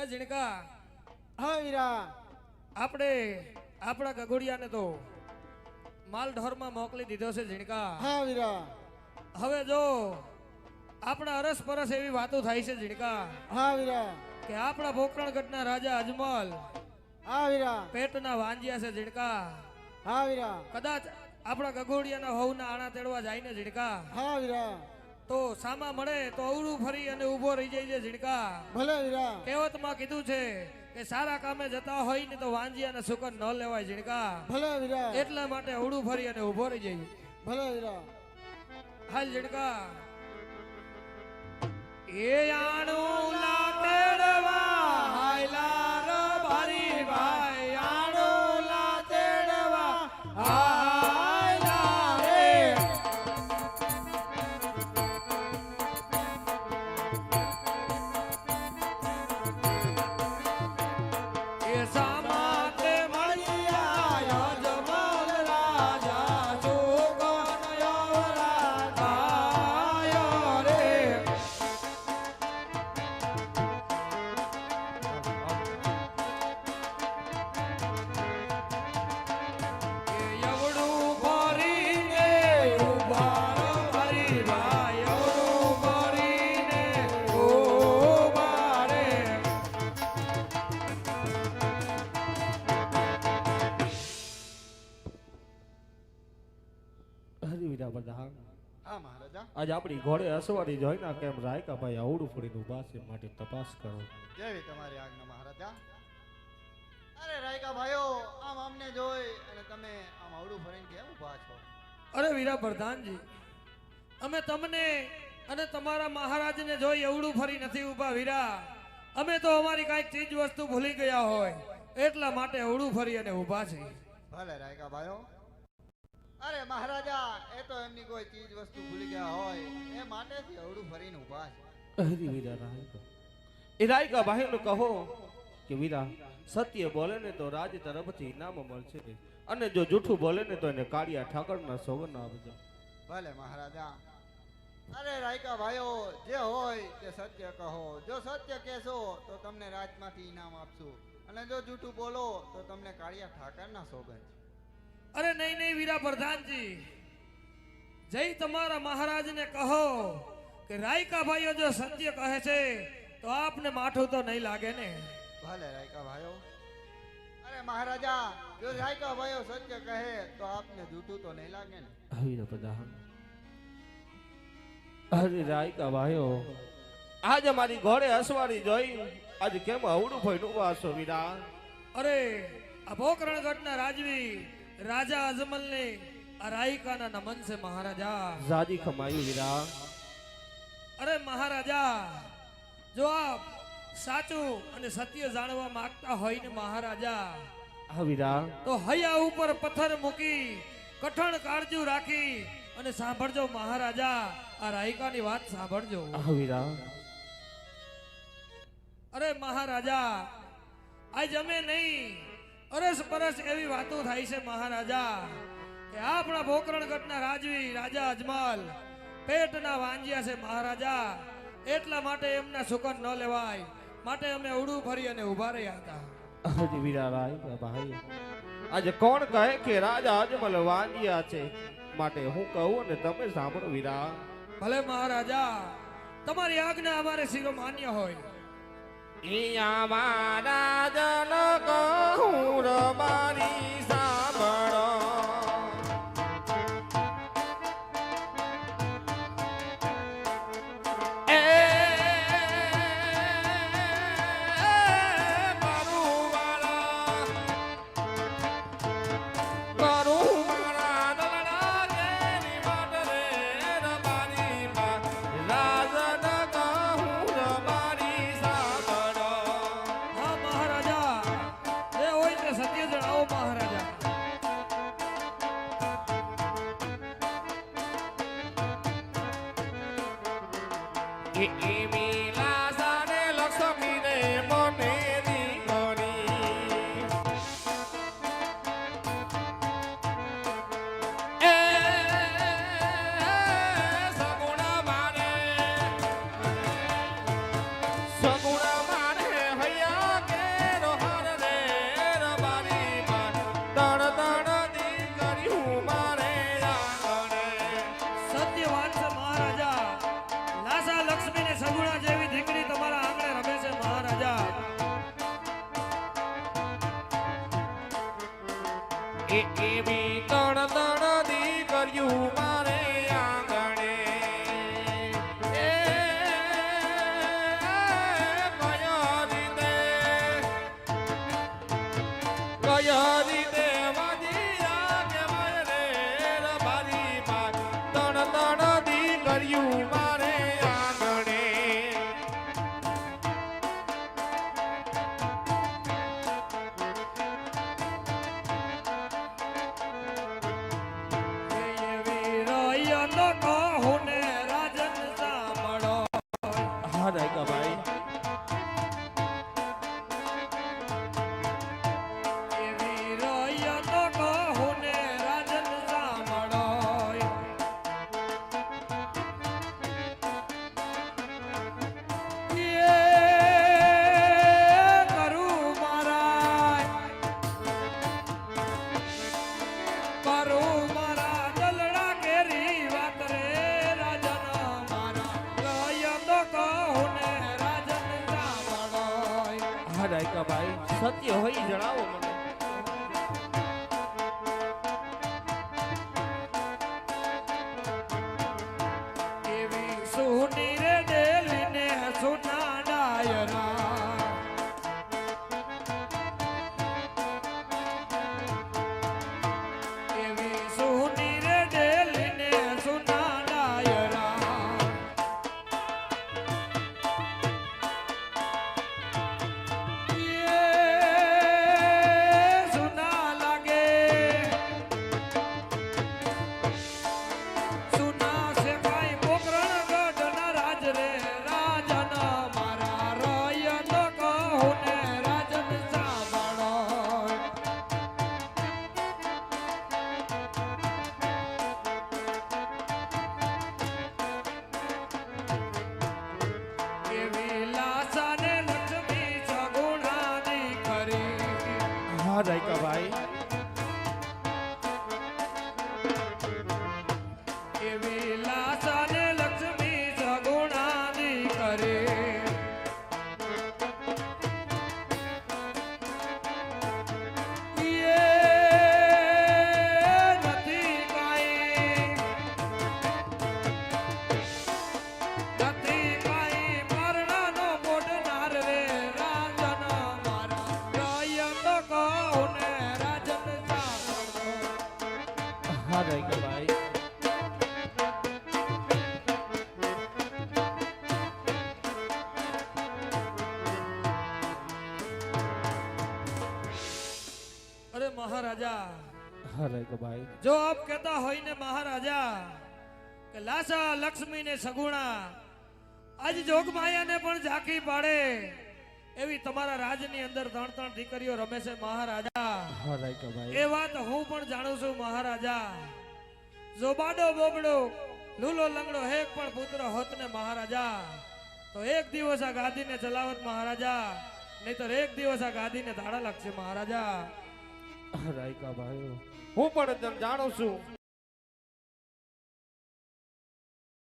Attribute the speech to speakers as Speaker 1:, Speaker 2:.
Speaker 1: એ ઝીણકા.
Speaker 2: હા વીરા
Speaker 1: આપણે આપણા ગગોડિયાને તો માલ ઢોરમાં મોકલી દીધો છે ઝીણકા.
Speaker 2: હા વીરા
Speaker 1: હવે જો આપણા અરસ પરસ એવી વાતો થાય છે ઝીણકા.
Speaker 2: હા વીરા
Speaker 1: કે આપણા ભોકરણગઢના રાજા અજમલ
Speaker 2: હા વીરા
Speaker 1: પેટના વાંજિયા છે ઝીણકા.
Speaker 2: હા વીરા
Speaker 1: કદાચ આપણા ગગોડિયાના હોવના આણા તેડવા જાય ને ઝીણકા.
Speaker 2: હા વીરા
Speaker 1: તો સામા મળે તો અવળું ફરી અને ઊભો રહી જાય છે ઝીણકા.
Speaker 2: ભલે વીરા
Speaker 1: કહેવતમાં કીધું છે કે સારા કામે જતા હોય ને તો વાંજી અને સુકન ન લેવાય ઝીણકા.
Speaker 2: ભલે વીરા
Speaker 1: એટલા માટે અવળું ફરી અને ઊભો રહી જાય.
Speaker 2: ભલે વીરા
Speaker 1: હાલ ઝીણકા. એ આણું લાટેડવા
Speaker 3: આજ આપણી ઘોડે અસવારી જોઈને કેમ રાયકા ભાઈ આવડું ફોડીને ઊભા છે માટે તપાસ કરો?
Speaker 2: કેવી તમારી આજ્ઞા મહારાજા? અરે રાયકા ભાઈઓ આમ અમને જોઈ અને તમે આમ આવડું ફરીને કેમ ઊભા છો?
Speaker 1: અરે વીરા પ્રધાનજી અમે તમને અને તમારા મહારાજને જોઈ એવડું ફરી નથી ઊભા વીરા. અમે તો અમારી કાંઈક ચીજ વસ્તુ ભૂલી ગયા હોય એટલા માટે એવડું ફરી અને ઊભા છે
Speaker 2: ભલે રાયકા ભાઈઓ. અરે મહારાજા એ તો એમની કોઈ ચીજ વસ્તુ ભૂલી ગયા હોય. એ માટેથી અવડું ફરીને ઊભા છે.
Speaker 3: હરિવીરા રાયકો એ રાયકા ભાઈનો કહો કે વીરા સત્ય બોલે ને તો રાજ તરફથી ઇનામ મળશે અને જો જૂઠું બોલે ને તો એને કાળિયા ઠાકરના સોગન આપજો.
Speaker 2: ભલે મહારાજા. અરે રાયકા ભાઈઓ જે હોય તે સત્ય કહો. જો સત્ય કહેશો તો તમને રાજમાંથી ઇનામ આપશું. અને જો જૂઠું બોલો તો તમને કાળિયા ઠાકરના સોગન છે
Speaker 1: અરે નહીં નહીં વીરા પ્રધાનજી. જય તમારા મહારાજને કહો કે રાયકા ભાઈઓ જો સત્ય કહે છે તો આપને માઠું તો નહીં લાગે ને?
Speaker 2: ભલે રાયકા ભાઈઓ. અરે મહારાજા જો રાયકા ભાઈઓ સત્ય કહે તો આપને જૂઠું તો નહીં લાગે ને?
Speaker 3: વીરા પ્રધાન. હરે રાયકા ભાઈઓ આજ અમારી ઘોડે હસવાડી જોઈ આજ કેમ અવડું ઊભા છો વીરા?
Speaker 1: અરે આ પોકરણગઢના રાજવી રાજા અજમલ ને આ રાયકાના નમન છે મહારાજા
Speaker 3: જાદી કમાયું વીરા
Speaker 1: અરે મહારાજા જો આપ સાચું અને સત્ય જાણવા માંગતા હોય ને મહારાજા
Speaker 3: હા વીરા
Speaker 1: તો હૈયા ઉપર પથ્થર મૂકી કઠણ કાળજુ રાખી અને સાંભળજો મહારાજા આ રાયકાની વાત સાંભળજો
Speaker 3: હા વીરા
Speaker 1: અરે મહારાજા આજ અમે નહીં અરસ પરસ એવી વાતો થાય છે મહારાજા કે આપણા ભોકરણગઢના રાજવી રાજા અજમલ પેટના વાંજ્યા છે મહારાજા. એટલા માટે એમના સુકન ન લેવાય. માટે અમે ઉડું ફરી અને ઊભા રહ્યા હતા.
Speaker 3: હજી વીરા ભાઈ. આજે કોણ કહે કે રાજા અજમલ વાંજ્યા છે? માટે હું કહું અને તમે સાંભળો વીરા
Speaker 1: ભલે મહારાજા તમારી આજ્ઞા અમારે શિરો માન્ય હોય.
Speaker 3: ઈયા મારા જનક હું મારી એ એવી તણ તણ દીકરીયું
Speaker 1: રયનો કહું
Speaker 3: રાયકા ભાઈ. સત્ય હોય જણાવો મને. હા ભાઈ.
Speaker 1: અરે મહારાજા.
Speaker 3: ભાઈ.
Speaker 1: જો આપ કહેતા હોય ને મહારાજા કે લાસા લક્ષ્મી ને સગુણા આજ જોગમાયાને પણ ઝાંખી પાડે એવી તમારા રાજની અંદર ત્રણ ત્રણ દીકરીઓ રમે છે મહારાજા. એ વાત હું પણ જાણું છું મહારાજા. જો બાડો બોબડો, લૂલો લંગડો હેક પણ પુત્ર હોત ને મહારાજા. તો એક દિવસ આ ગાદીને ચલાવત મહારાજા, નહીતર એક દિવસ આ ગાદીને ધાડા લાગશે મહારાજા.
Speaker 3: રાયકા ભાઈ હું પણ જાણું છું